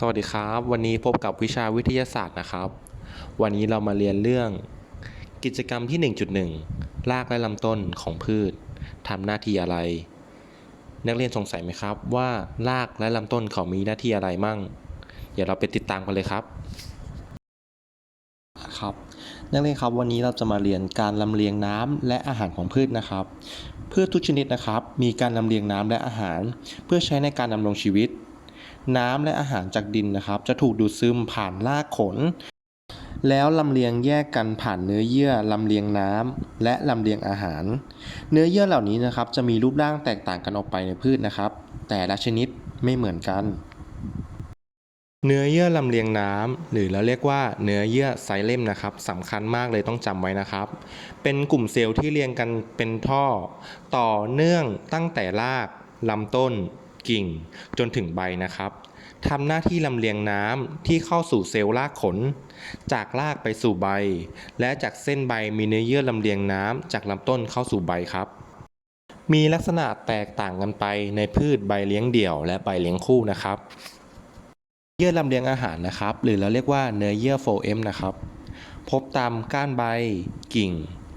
สวัสดีครับ วันนี้พบกับวิชาวิทยาศาสตร์นะครับ วันนี้เรามาเรียนเรื่อง กิจกรรมที่ 1.1 รากและลำต้นของพืชทำหน้าที่อะไร นักเรียนสงสัยไหมครับว่ารากและลำต้นเขามีหน้าที่อะไรมั่ง เดี๋ยวเราไปติดตามกันเลยครับครับ นักเรียนครับวันนี้เราจะมาเรียนการลำเลียงน้ำและอาหารของพืชนะครับพืชทุกชนิดนะครับ มีการลำเลียงน้ำและอาหาร เพื่อใช้ในการดำรงชีวิต น้ำและอาหารจากดินนะครับ จะถูกดูดซึมผ่านรากขน แล้วลำเลียงแยกกันผ่านเนื้อเยื่อลำเลียงน้ำและลำเลียงอาหาร เนื้อเยื่อเหล่านี้นะครับ จะมีรูปร่างแตกต่างกันออกไปในพืชนะครับ แต่ละชนิดไม่เหมือนกัน เนื้อเยื่อลำเลียงน้ำหรือเราเรียกว่าเนื้อเยื่อไซเลมนะครับสำคัญมากเลยต้องจำไว้นะครับ เป็นกลุ่มเซลล์ที่เรียงกันเป็นท่อ ต่อเนื่องตั้งแต่รากลำต้น กิ่งจนถึงใบนะครับทำหน้าที่ลำเลียงน้ำที่เข้าสู่เซลล์รากขน จากรากไปสู่ใบ และจากเส้นใบมีเนื้อเยื่อลำเลียงน้ำจากลำต้นเข้าสู่ใบครับ มีลักษณะแตกต่างกันไปในพืชใบเลี้ยงเดี่ยวและใบเลี้ยงคู่นะครับ เยื่อลำเลียงอาหารนะครับ หรือเราเรียกว่าเนื้อเยื่อโฟเอมนะครับ พบตามก้านใบ กิ่ง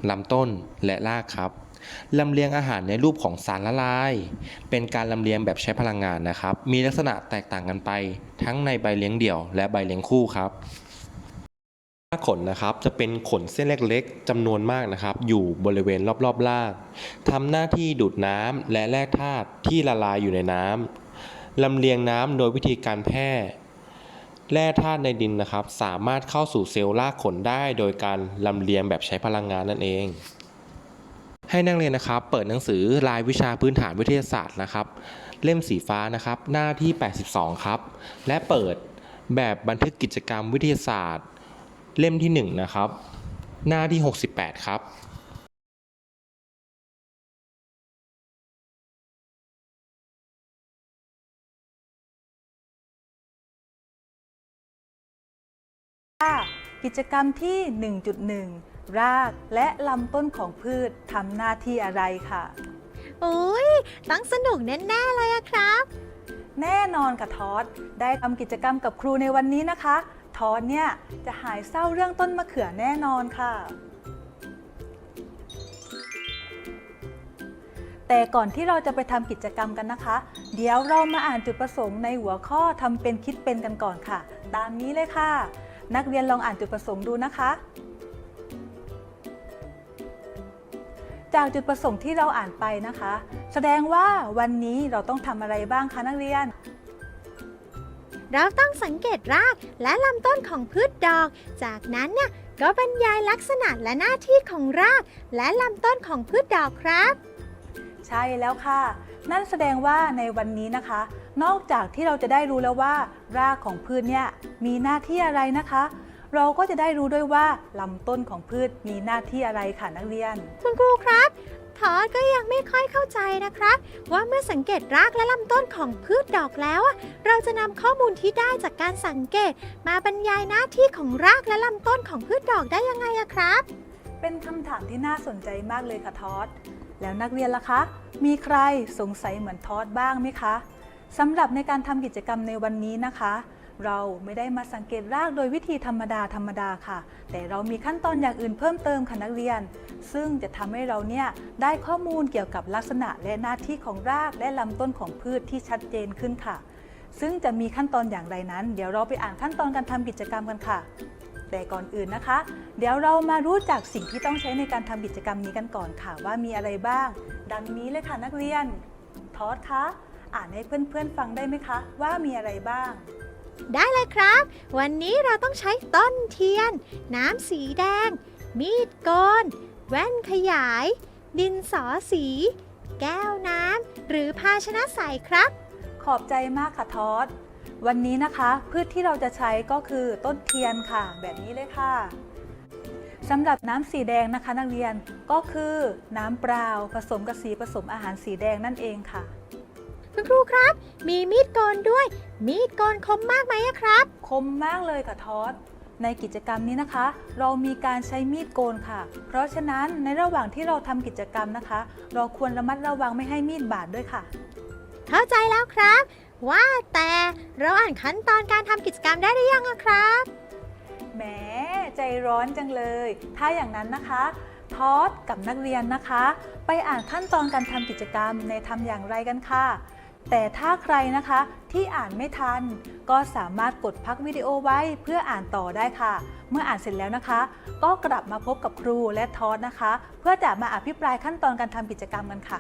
ลำต้นและรากครับ ลำเลียงอาหารในรูปของสารละลาย เป็นการลำเลียงแบบใช้พลังงานนะครับ มีลักษณะแตกต่างกันไป ทั้งในใบเลี้ยงเดี่ยวและใบเลี้ยงคู่ครับรากขนนะครับจะเป็นขนเส้นเล็กๆจำนวนมากนะครับ อยู่บริเวณรอบๆรากทำหน้าที่ดูดน้ำและแร่ธาตุที่ละลายอยู่ในน้ำลำเลียงน้ำโดยวิธีการแพร่แร่ธาตุในดินนะครับ สามารถเข้าสู่เซลล์รากขนได้ โดยการลำเลียงแบบใช้พลังงานนั่นเอง ให้นักเรียนนะครับเปิดหนังสือรายวิชาพื้นฐานวิทยาศาสตร์นะครับ เล่มสีฟ้านะครับ หน้าที่ 82 ครับ และเปิดแบบบันทึกกิจกรรมวิทยาศาสตร์ เล่มที่ 1 นะครับ หน้าที่ 68 ครับกิจกรรมที่ 1.1 รากและลำต้นของพืชทำหน้าที่อะไรค่ะ โอ้ยต้องสนุกแน่ๆเลยอะครับ แน่นอนค่ะทอดได้ทำกิจกรรมกับครูในวันนี้นะคะ ทอดเนี่ยจะหายเศร้าเรื่องต้นมะเขือแน่นอนค่ะ แต่ก่อนที่เราจะไปทำกิจกรรมกันนะคะ เดี๋ยวเรามาอ่านจุดประสงค์ในหัวข้อทำเป็นคิดเป็นกันก่อนค่ะ ตามนี้เลยค่ะ นักเรียนลองอ่านจุดประสงค์ดูนะคะ จากจุดประสงค์ที่เราอ่านไปนะคะ แสดงว่าวันนี้เราต้องทำอะไรบ้างคะนักเรียน เราต้องสังเกตรากและลำต้นของพืชดอก จากนั้นเนี่ยก็บรรยายลักษณะและหน้าที่ของราก และลำต้นของพืชดอกครับ ใช่แล้วค่ะ นั่นแสดงว่าในวันนี้นะคะ นอกจากที่เราจะได้รู้แล้วว่า รากของพืชเนี่ยมีหน้าที่อะไรนะคะ เราก็จะได้รู้ด้วยว่าลำต้นของพืชมีหน้าที่อะไรค่ะนักเรียน คุณครูครับทอดก็ยังไม่ค่อยเข้าใจนะครับ ว่าเมื่อสังเกตรากและลำต้นของพืชดอกแล้วอะเราจะนำข้อมูลที่ได้จากการสังเกต มาบรรยายหน้าที่ของรากและลำต้นของพืชดอกได้ยังไงอะครับ เป็นคำถามที่น่าสนใจมากเลยค่ะทอดแล้วนักเรียนล่ะคะ มีใครสงสัยเหมือนทอดบ้างไหมคะสำหรับในการทำกิจกรรมในวันนี้นะคะ เราไม่ได้มาสังเกตรากโดยวิธีธรรมดาธรรมดาค่ะ แต่เรามีขั้นตอนอย่างอื่นเพิ่มเติมค่ะนักเรียน ซึ่งจะทำให้เราเนี่ยได้ข้อมูลเกี่ยวกับลักษณะและหน้าที่ของรากและลำต้นของพืชที่ชัดเจนขึ้นค่ะ ซึ่งจะมีขั้นตอนอย่างไรนั้น เดี๋ยวเราไปอ่านขั้นตอนการทำกิจกรรมกันค่ะ แต่ก่อนอื่นนะคะ เดี๋ยวเรามารู้จักสิ่งที่ต้องใช้ในการทำกิจกรรมนี้กันก่อนค่ะ ว่ามีอะไรบ้าง ดังนี้เลยค่ะนักเรียนทอดคะอ่านให้เพื่อนๆฟังได้ไหมคะ ว่ามีอะไรบ้าง ได้เลยครับ วันนี้เราต้องใช้ต้นเทียน น้ำสีแดง มีดโกน แว่นขยาย ดินสอสี แก้วน้ำ หรือภาชนะใสครับ ขอบใจมากค่ะทอด วันนี้นะคะ พืชที่เราจะใช้ก็คือต้นเทียนค่ะ แบบนี้เลยค่ะสำหรับน้ำสีแดงนะคะนักเรียนก็คือน้ำเปล่าผสมกับสีผสมอาหารสีแดงนั่นเองค่ะ คุณครูครับ มีมีดโกนด้วย มีดโกนคมมากไหมอะครับ คมมากเลยค่ะทอด ในกิจกรรมนี้นะคะ เรามีการใช้มีดโกนค่ะ เพราะฉะนั้นในระหว่างที่เราทำกิจกรรมนะคะ เราควรระมัดระวังไม่ให้มีดบาดด้วยค่ะ เข้าใจแล้วครับ ว่าแต่เราอ่านขั้นตอนการทำกิจกรรมได้หรือยังอะครับ แหมใจร้อนจังเลย ถ้าอย่างนั้นนะคะทอดกับนักเรียนนะคะ ไปอ่านขั้นตอนการทำกิจกรรมในทำอย่างไรกันค่ะ แต่ถ้าใครนะคะที่อ่านไม่ทัน ก็สามารถกดพักวิดีโอไว้เพื่ออ่านต่อได้ค่ะ เมื่ออ่านเสร็จแล้วนะคะ ก็กลับมาพบกับครูและทอสนะคะ เพื่อจะมาอภิปรายขั้นตอนการทำกิจกรรมกันค่ะ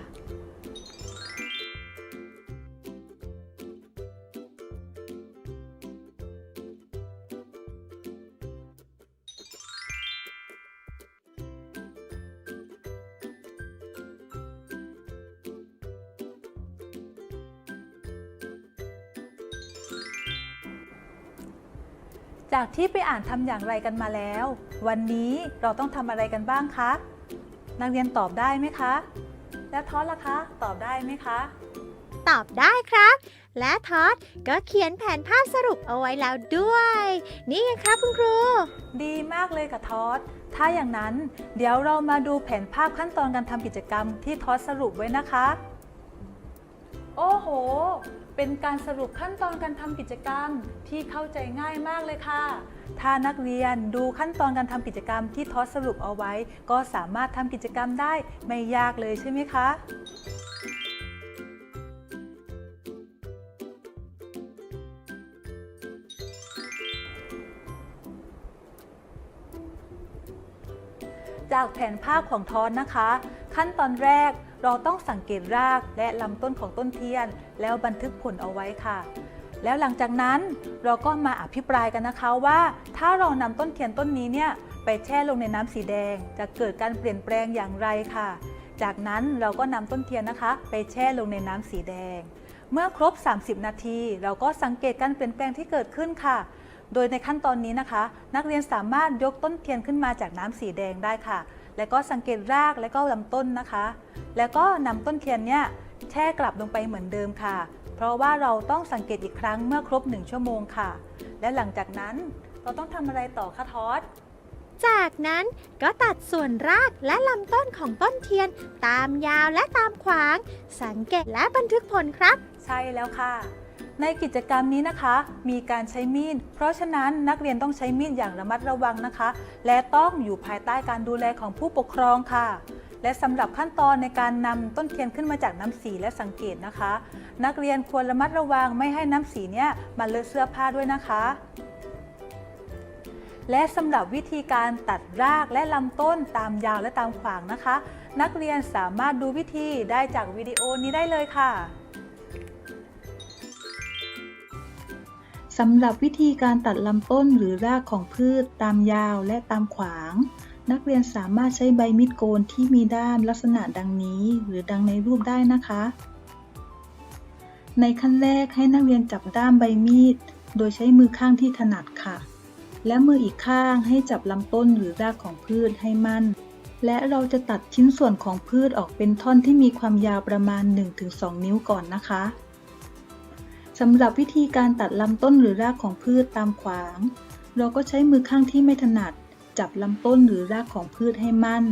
ที่ไปอ่านทำอย่างไรกันมาแล้ว วันนี้เราต้องทำอะไรกันบ้างคะ นักเรียนตอบได้ไหมคะ แล้วทอดล่ะคะ ตอบได้ไหมคะ ตอบได้ครับ และทอดก็เขียนแผนภาพสรุปเอาไว้แล้วด้วย นี่ไงครับคุณครู ดีมากเลยค่ะทอดถ้าอย่างนั้น เดี๋ยวเรามาดูแผนภาพขั้นตอนการทำกิจกรรมที่ทอดสรุปไว้นะคะ โอ้โห เป็นการสรุปขั้นตอนการทำกิจกรรมที่เข้าใจง่ายมากเลยค่ะ ถ้านักเรียนดูขั้นตอนการทำกิจกรรมที่ทอดสรุปเอาไว้ ก็สามารถทำกิจกรรมได้ไม่ยากเลยใช่ไหมคะจากแผนภาพของทอนนะคะ ขั้นตอนแรก เราต้องสังเกตรากและลำต้นของต้นเทียน แล้วบันทึกผลเอาไว้ค่ะ แล้วหลังจากนั้นเราก็มาอภิปรายกันนะคะว่า ถ้าเรานำต้นเทียนต้นนี้เนี่ยไปแช่ลงในน้ำสีแดง จะเกิดการเปลี่ยนแปลงอย่างไรค่ะ จากนั้นเราก็นำต้นเทียนนะคะ ไปแช่ลงในน้ำสีแดง เมื่อครบ 30 นาที เราก็สังเกตการเปลี่ยนแปลงที่เกิดขึ้นค่ะ โดยในขั้นตอนนี้นะคะ นักเรียนสามารถยกต้นเทียนขึ้นมาจากน้ำสีแดงได้ค่ะ แล้วก็สังเกตรากและก็ลำต้นนะคะ แล้วก็นำต้นเทียนเนี่ยแช่กลับลงไปเหมือนเดิมค่ะ เพราะว่าเราต้องสังเกตอีกครั้งเมื่อครบ 1 ชั่วโมงค่ะ และหลังจากนั้นเราต้องทำอะไรต่อคะทอดจากนั้นก็ตัดส่วนรากและลำต้นของต้นเทียน ตามยาวและตามขวาง สังเกตและบันทึกผลครับ ใช่แล้วค่ะ ในกิจกรรมนี้นะคะ มีการใช้มีด เพราะฉะนั้นนักเรียนต้องใช้มีดอย่างระมัดระวังนะคะ และต้องอยู่ภายใต้การดูแลของผู้ปกครองค่ะ และสำหรับขั้นตอนในการนำต้นเทียนขึ้นมาจากน้ำสีและสังเกตนะคะ นักเรียนควรระมัดระวังไม่ให้น้ำสีเนี่ยมาเลอะเสื้อผ้าด้วยนะคะและสำหรับวิธีการตัดรากและลำต้นตามยาวและตามขวางนะคะ นักเรียนสามารถดูวิธีได้จากวิดีโอนี้ได้เลยค่ะ สำหรับวิธีการตัดลำต้นหรือรากของพืชตามยาวและตามขวาง นักเรียนสามารถใช้ใบมีดโกนที่มีด้ามลักษณะดังนี้ หรือดังในรูปได้นะคะ ในขั้นแรกให้นักเรียนจับด้ามใบมีด โดยใช้มือข้างที่ถนัดค่ะ และมืออีกข้างให้จับลำต้นหรือรากของพืชให้มั่น และเราจะตัดชิ้นส่วนของพืชออกเป็นท่อนที่มีความยาวประมาณ 1-2 นิ้วก่อนนะคะ สำหรับวิธีการตัดลำต้นหรือรากของพืชตามขวาง เราก็ใช้มือข้างที่ไม่ถนัด จับลำต้นหรือรากของพืชให้มั่น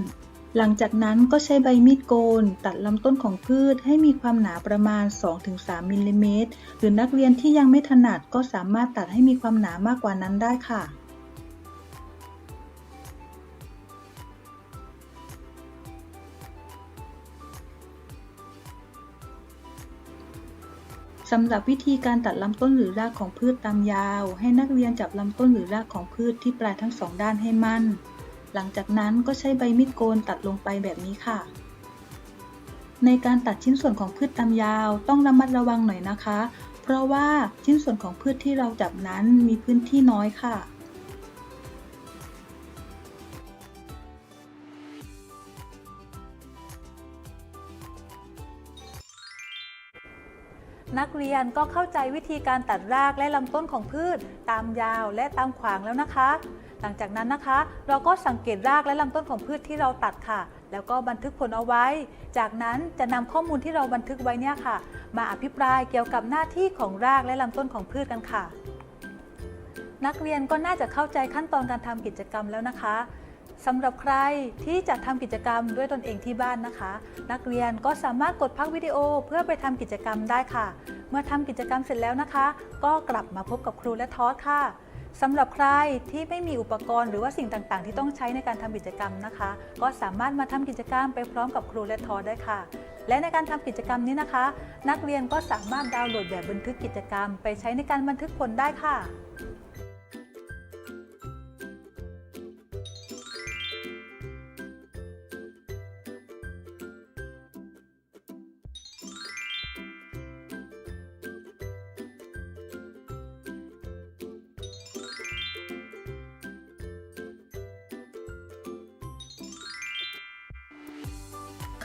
หลังจากนั้นก็ใช้ใบมีดโกน ตัดลำต้นของพืชให้มีความหนาประมาณ 2-3มิลลิเมตรหรือนักเรียนที่ยังไม่ถนัดก็สามารถตัดให้มีความหนามากกว่านั้นได้ค่ะ สำหรับวิธีการตัดลำต้นหรือรากของพืชตามยาว ให้นักเรียนจับลำต้นหรือรากของพืชที่ปลายทั้งสองด้านให้มั่น หลังจากนั้นก็ใช้ใบมีดโกนตัดลงไปแบบนี้ค่ะ ในการตัดชิ้นส่วนของพืชตามยาวต้องระมัดระวังหน่อยนะคะ เพราะว่าชิ้นส่วนของพืชที่เราจับนั้นมีพื้นที่น้อยค่ะ นักเรียนก็เข้าใจวิธีการตัดรากและลำต้นของพืช ตามยาวและตามขวางแล้วนะคะ หลังจากนั้นนะคะ เราก็สังเกตรากและลำต้นของพืชที่เราตัดค่ะ แล้วก็บันทึกผลเอาไว้ จากนั้นจะนำข้อมูลที่เราบันทึกไว้เนี่ยค่ะ มาอภิปรายเกี่ยวกับหน้าที่ของรากและลำต้นของพืชกันค่ะ นักเรียนก็น่าจะเข้าใจขั้นตอนการทำกิจกรรมแล้วนะคะ สำหรับใครที่จะทำกิจกรรมด้วยตนเองที่บ้านนะคะ นักเรียนก็สามารถกดพักวิดีโอเพื่อไปทำกิจกรรมได้ค่ะ เมื่อทำกิจกรรมเสร็จแล้วนะคะ ก็กลับมาพบกับครูและทอสค่ะสำหรับใครที่ไม่มีอุปกรณ์หรือว่าสิ่งต่างๆ ที่ต้องใช้ในการทำกิจกรรมนะคะ ก็สามารถมาทำกิจกรรมไปพร้อมกับครูและทอได้ค่ะ และในการทำกิจกรรมนี้นะคะ นักเรียนก็สามารถดาวน์โหลดแบบบันทึกกิจกรรม ไปใช้ในการบันทึกผลได้ค่ะ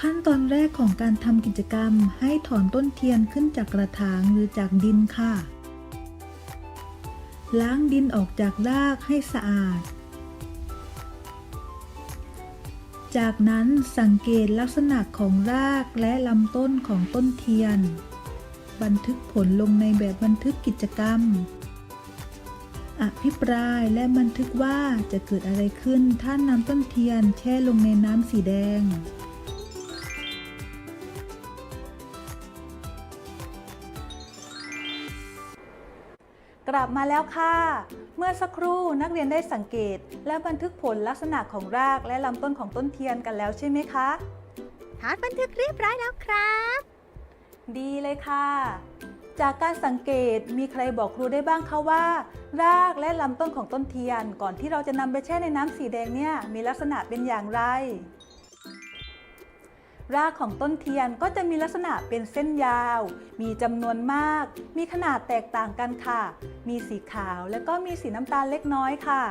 ขั้นตอนแรกของการทำกิจกรรมให้ถอนต้นเทียนขึ้นจากกระถางหรือจากดินค่ะ ล้างดินออกจากรากให้สะอาด จากนั้นสังเกตลักษณะของรากและลำต้นของต้นเทียน บันทึกผลลงในแบบบันทึกกิจกรรม อภิปรายและบันทึกว่าจะเกิดอะไรขึ้นถ้านำต้นเทียนแช่ลงในน้ำสีแดง กลับมาแล้วค่ะ เมื่อสักครู่นักเรียนได้สังเกต และบันทึกผลลักษณะของรากและลำต้นของต้นเทียนกันแล้วใช่ไหมคะทอดบันทึกเรียบร้อยแล้วครับ ดีเลยค่ะ จากการสังเกตมีใครบอกครูได้บ้างคะว่า รากและลำต้นของต้นเทียน ก่อนที่เราจะนำไปแช่ในน้ำสีแดงเนี่ยมีลักษณะเป็นอย่างไร รากของต้นเทียนก็จะมีลักษณะเป็นเส้นยาว มีจำนวนมาก มีขนาดแตกต่างกันค่ะ มีสีขาวและก็มีสีน้ำตาลเล็กน้อยค่ะ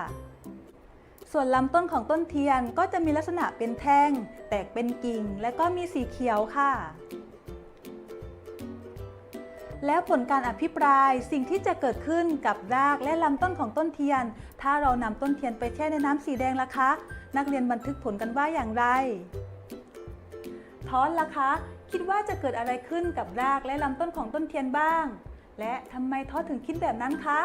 ส่วนลำต้นของต้นเทียนก็จะมีลักษณะเป็นแท่ง แตกเป็นกิ่ง และก็มีสีเขียวค่ะ แล้วผลการอภิปรายสิ่งที่จะเกิดขึ้นกับรากและลำต้นของต้นเทียน ถ้าเรานำต้นเทียนไปแช่ในน้ำสีแดงล่ะคะ นักเรียนบันทึกผลกันว่าอย่างไร ทอนล่ะคะ คิดว่าจะเกิดอะไรขึ้นกับรากและลำต้นของต้นเทียนบ้าง และทำไมทอดถึงคิดแบบนั้นคะ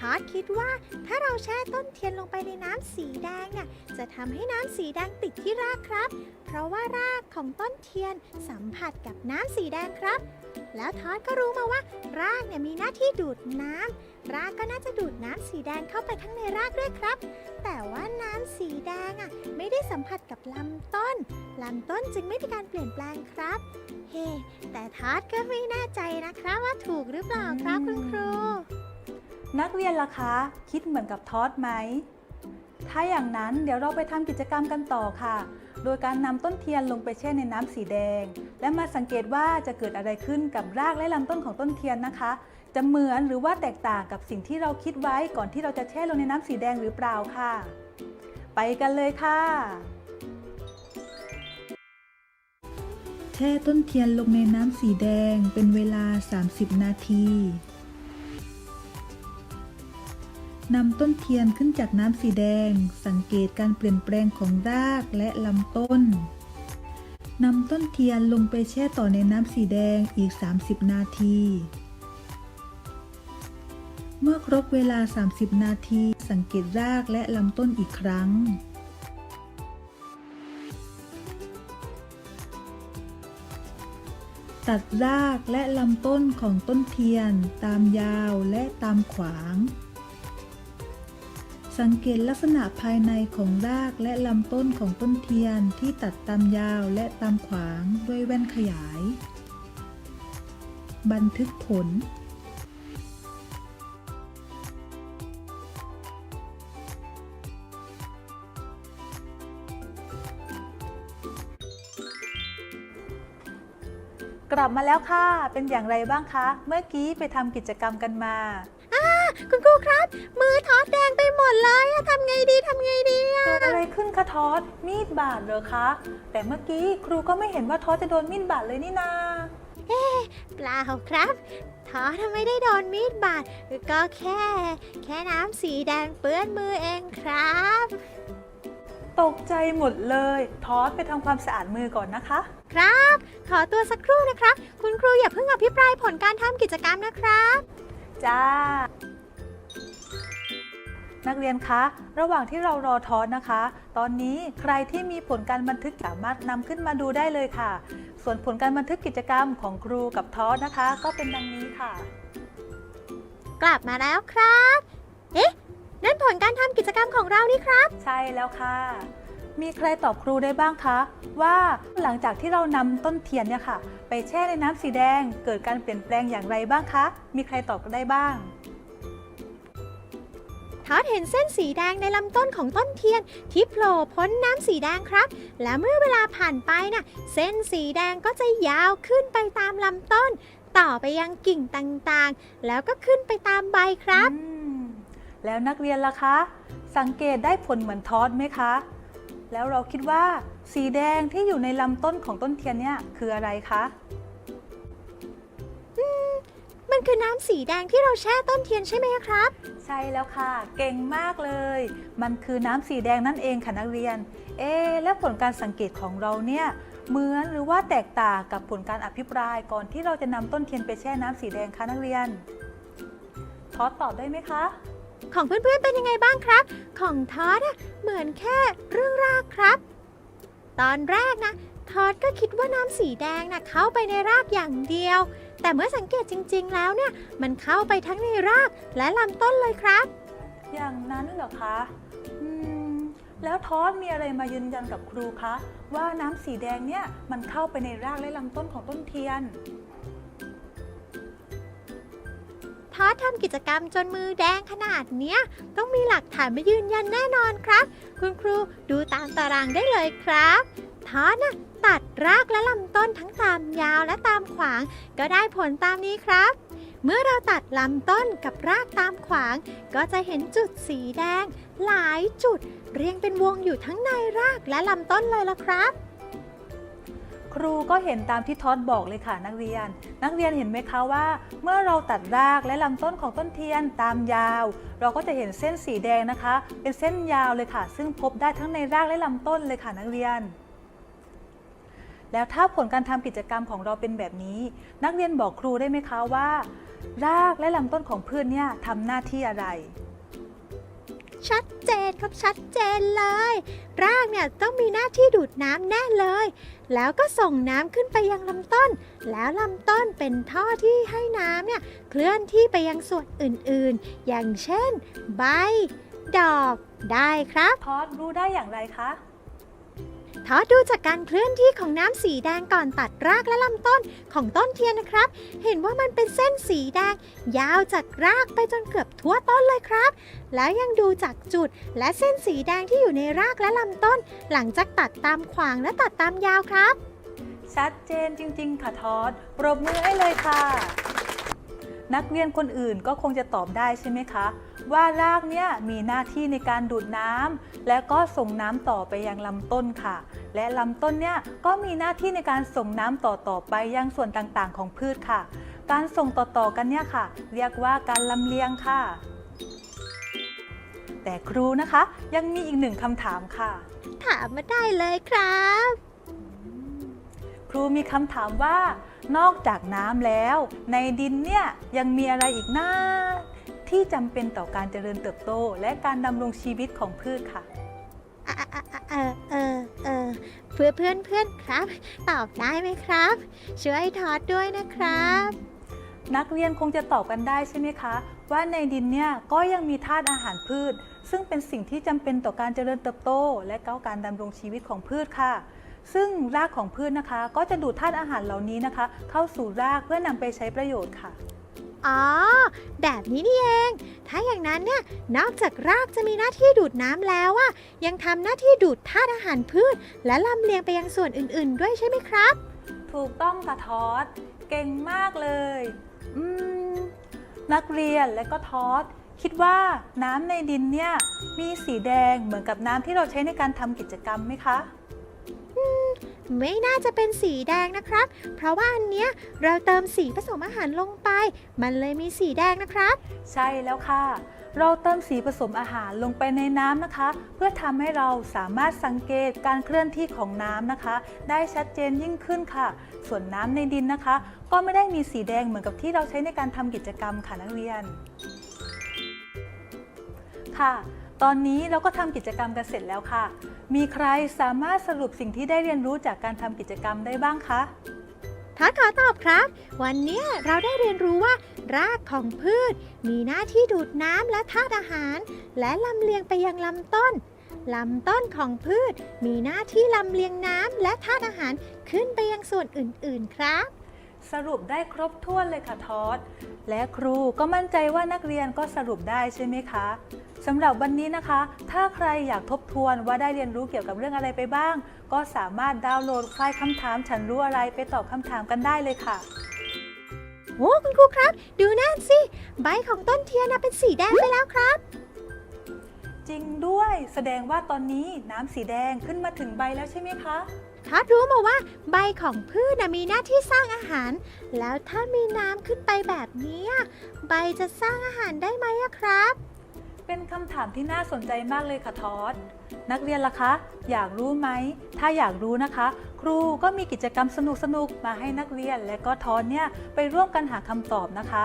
ทอดคิดว่าถ้าเราแช่ต้นเทียนลงไปในน้ำสีแดงเนี่ยจะทำให้น้ำสีแดงติดที่รากครับ เพราะว่ารากของต้นเทียนสัมผัสกับน้ำสีแดงครับ แล้วทอดก็รู้มาว่า รากเนี่ยมีหน้าที่ดูดน้ำ รากก็น่าจะดูดน้ำสีแดงเข้าไปข้างในรากด้วยครับ แต่ว่าน้ำสีแดงอะไม่ได้สัมผัสกับลำต้นลำต้นจึงไม่มีการเปลี่ยนแปลงครับ เฮ้แต่ทอดก็ไม่แน่ใจนะครับว่าถูกหรือเปล่าครับคุณครู นักเรียนล่ะคะ คิดเหมือนกับทอดไหม ถ้าอย่างนั้นเดี๋ยวเราไปทำกิจกรรมกันต่อค่ะ โดยการนำต้นเทียนลงไปแช่ในน้ำสีแดง และมาสังเกตว่าจะเกิดอะไรขึ้นกับรากและลำต้นของต้นเทียนนะคะ จะเหมือนหรือว่าแตกต่างกับสิ่งที่เราคิดไว้ก่อนที่เราจะแช่ลงในน้ำสีแดงหรือเปล่าค่ะ ไปกันเลยค่ะ แช่ต้นเทียนลงในน้ำสีแดงเป็นเวลา 30 นาทีนำต้นเทียนขึ้นจากน้ำสีแดง สังเกตการเปลี่ยนแปลงของรากและลำต้น นำต้นเทียนลงไปแช่ต่อในน้ำสีแดงอีก 30 นาที มื่อครบเวลา 30 นาที สังเกตรากและลำต้นอีกครั้ง ตัดรากและลำต้นของต้นเทียน ตามยาวและตามขวาง สังเกตลักษณะภายในของรากและลำต้นของต้นเทียนที่ตัดตามยาวและตามขวางด้วยแว่นขยาย บันทึกผล ลับมาแล้วค่ะ เป็นอย่างไรบ้างคะ เมื่อกี้ไปทำกิจกรรมกันมาคุณครูครับ มือทอดแดงไปหมดเลยอะทำไงดีทำไงดีอะเกิดอะไรขึ้นคะทอสมีดบาดเหรอคะ แต่เมื่อกี้ครูก็ไม่เห็นว่าทอสจะโดนมีดบาดเลยนี่นาเปล่าครับ ทอทำไม่ได้โดนมีดบาดก็แค่ แค่น้ำสีแดงเปื้อนมือเองครับ ตกใจหมดเลย ทอสไปทำความสะอาดมือก่อนนะคะ ครับ ขอตัวสักครู่นะครับ คุณครูอย่าเพิ่งอภิปรายผลการทำกิจกรรมนะครับ จ้า นักเรียนคะ ระหว่างที่เรารอทอสนะคะ ตอนนี้ใครที่มีผลการบันทึกสามารถนำขึ้นมาดูได้เลยค่ะ ส่วนผลการบันทึกกิจกรรมของครูกับทอสนะคะ ก็เป็นดังนี้ค่ะ กลับมาแล้วครับ เอ๊ะ นั่นผลการทำกิจกรรมของเรานี่ครับ ใช่แล้วค่ะ มีใครตอบครูได้บ้างคะ ว่าหลังจากที่เรานำต้นเทียนเนี่ยค่ะ ไปแช่ในน้ำสีแดง เกิดการเปลี่ยนแปลงอย่างไรบ้างคะ มีใครตอบได้บ้าง ทอดเห็นเส้นสีแดงในลำต้นของต้นเทียนที่โผล่พ้นน้ำสีแดงครับ และเมื่อเวลาผ่านไปน่ะ เส้นสีแดงก็จะยาวขึ้นไปตามลำต้น ต่อไปยังกิ่งต่างๆ แล้วก็ขึ้นไปตามใบครับ อืม แล้วนักเรียนล่ะคะ สังเกตได้ผลเหมือนทอสไหมคะ แล้วเราคิดว่า สีแดงที่อยู่ในลำต้นของต้นเทียนเนี่ยคืออะไรคะมันคือน้ำสีแดงที่เราแช่ต้นเทียนใช่ไหมครับ ใช่แล้วค่ะ เก่งมากเลย มันคือน้ำสีแดงนั่นเองค่ะนักเรียน เอะแล้วผลการสังเกตของเราเนี่ยเหมือนหรือว่าแตกต่างกับผลการอภิปรายก่อนที่เราจะนำต้นเทียนไปแช่น้ำสีแดงคะนักเรียนทอสตอบได้ไหมคะ ของเพื่อนๆเป็นยังไงบ้างครับ ของทอดอะเหมือนแค่เรื่องรากครับ ตอนแรกนะทอดก็คิดว่าน้ำสีแดงนะเข้าไปในรากอย่างเดียว แต่เมื่อสังเกตจริง ๆ แล้วเนี่ย มันเข้าไปทั้งในรากและลำต้นเลยครับ อย่างนั้นเหรอคะอืมแล้วทอสมีอะไรมายืนยันกับครูคะ ว่าน้ำสีแดงเนี่ยมันเข้าไปในรากและลำต้นของต้นเทียน ท้อทำกิจกรรมจนมือแดงขนาดเนี้ย ต้องมีหลักฐานมายืนยันแน่นอนครับ คุณครูดูตามตารางได้เลยครับท้อนะตัดรากและลำต้นทั้งตามยาวและตามขวาง ก็ได้ผลตามนี้ครับ เมื่อเราตัดลำต้นกับรากตามขวาง ก็จะเห็นจุดสีแดง หลายจุด เรียงเป็นวงอยู่ทั้งในรากและลำต้นเลยละครับ รูก็เห็นตามที่ทอดบอกเลยค่ะนักเรียน นักเรียนเห็นไหมคะว่า เมื่อเราตัดรากและลำต้นของต้นเทียนตามยาว เราก็จะเห็นเส้นสีแดงนะคะ เป็นเส้นยาวเลยค่ะ ซึ่งพบได้ทั้งในรากและลำต้นเลยค่ะนักเรียน แล้วถ้าผลการทำกิจกรรมของเราเป็นแบบนี้ นักเรียนบอกครูได้ไหมคะว่า รากและลำต้นของพืชเนี่ยทำหน้าที่อะไร ชัดเจนครับชัดเจนเลย รากเนี่ยต้องมีหน้าที่ดูดน้ำแน่เลย แล้วก็ส่งน้ำขึ้นไปยังลำต้น แล้วลำต้นเป็นท่อที่ให้น้ำเนี่ยเคลื่อนที่ไปยังส่วนอื่นๆ อย่างเช่น ใบ ดอกได้ครับทอดรู้ได้อย่างไรคะ ทอดดูจากการเคลื่อนที่ของน้ำสีแดงก่อนตัดรากและลำต้นของต้นเทียนนะครับ เห็นว่ามันเป็นเส้นสีแดง ยาวจากรากไปจนเกือบทั่วต้นเลยครับ แล้วยังดูจากจุดและเส้นสีแดงที่อยู่ในรากและลำต้น หลังจากตัดตามขวางและตัดตามยาวครับ ชัดเจนจริง ๆ ค่ะทอดปรบมือให้เลยค่ะ นักเรียนคนอื่นก็คงจะตอบได้ใช่ไหมคะ ว่ารากเนี่ยมีหน้าที่ในการดูดน้ำและก็ส่งน้ำต่อไปยังลำต้นค่ะ และลำต้นเนี่ยก็มีหน้าที่ในการส่งน้ำต่อต่อไปยังส่วนต่างๆ ของพืชค่ะ การส่งต่อๆกันเนี่ยค่ะ เรียกว่าการลำเลียงค่ะ แต่ครูนะคะยังมีอีกหนึ่งคำถามค่ะ ถามมาได้เลยครับ ครูมีคำถามว่า นอกจากน้ำแล้ว ในดินเนี่ยยังมีอะไรอีกนะที่จำเป็นต่อการเจริญเติบโต และการดำรงชีวิตของพืชค่ะอะ พื่อเพื่อนเพื่อนครับ ตอบได้ไหมครับ ช่วยทอดด้วยนะครับ นักเรียนคงจะตอบกันได้ใช่ไหมคะ ว่าในดินเนี่ยก็ยังมีธาตุอาหารพืช ซึ่งเป็นสิ่งที่จำเป็นต่อการเจริญเติบโต และก็การดำรงชีวิตของพืชค่ะ ซึ่งรากของพืชนะคะ ก็จะดูดธาตุอาหารเหล่านี้นะคะ เข้าสู่รากเพื่อนำไปใช้ประโยชน์ค่ะ อ๋อ แบบนี้นี่เอง ถ้าอย่างนั้นเนี่ยนอกจากรากจะมีหน้าที่ดูดน้ำแล้วอะยังทำหน้าที่ดูดธาตุอาหารพืช และลำเลียงไปยังส่วนอื่น ๆ ด้วยใช่ไหมครับ ถูกต้องค่ะทอด เก่งมากเลยอืมนักเรียนและก็ทอด คิดว่าน้ำในดินเนี่ยมีสีแดงเหมือนกับน้ำที่เราใช้ในการทำกิจกรรมไหมคะ ไม่น่าจะเป็นสีแดงนะครับ เพราะว่าอันเนี้ยเราเติมสีผสมอาหารลงไป มันเลยมีสีแดงนะครับ ใช่แล้วค่ะ เราเติมสีผสมอาหารลงไปในน้ำนะคะ เพื่อทำให้เราสามารถสังเกตการเคลื่อนที่ของน้ำนะคะ ได้ชัดเจนยิ่งขึ้นค่ะ ส่วนน้ำในดินนะคะ ก็ไม่ได้มีสีแดงเหมือนกับที่เราใช้ในการทำกิจกรรมค่ะนักเรียนค่ะ ตอนนี้เราก็ทำกิจกรรมกันเสร็จแล้วค่ะ มีใครสามารถสรุปสิ่งที่ได้เรียนรู้จากการทำกิจกรรมได้บ้างคะทอดขอตอบครับ วันนี้เราได้เรียนรู้ว่า รากของพืช มีหน้าที่ดูดน้ำและธาตุอาหาร และลำเลียงไปยังลำต้นลำต้นของพืช มีหน้าที่ลำเลียงน้ำและธาตุอาหารขึ้นไปยังส่วนอื่นๆครับ สรุปได้ครบถ้วนเลยค่ะทอดและครูก็มั่นใจว่านักเรียนก็สรุปได้ใช่ไหมคะสำหรับวันนี้นะคะ ถ้าใครอยากทบทวนว่าได้เรียนรู้เกี่ยวกับเรื่องอะไรไปบ้าง ก็สามารถดาวน์โหลดไฟล์คำถามฉันรู้อะไรไปตอบคำถามกันได้เลยค่ะโอ้คุณครูครับ ดูนั่นสิ ใบของต้นเทียนนะเป็นสีแดงไปแล้วครับ จริงด้วยแสดงว่าตอนนี้น้ำสีแดงขึ้นมาถึงใบแล้วใช่ไหมคะ ทอดรู้มาว่าใบของพืชนะมีหน้าที่สร้างอาหาร แล้วถ้ามีน้ำขึ้นไปแบบนี้อะใบจะสร้างอาหารได้ไหมอะครับ เป็นคำถามที่น่าสนใจมากเลยค่ะทอด นักเรียนล่ะคะ อยากรู้ไหม ถ้าอยากรู้นะคะ ครูก็มีกิจกรรมสนุกๆ มาให้นักเรียนและก็ทอนเนี่ยไปร่วมกันหาคำตอบนะคะ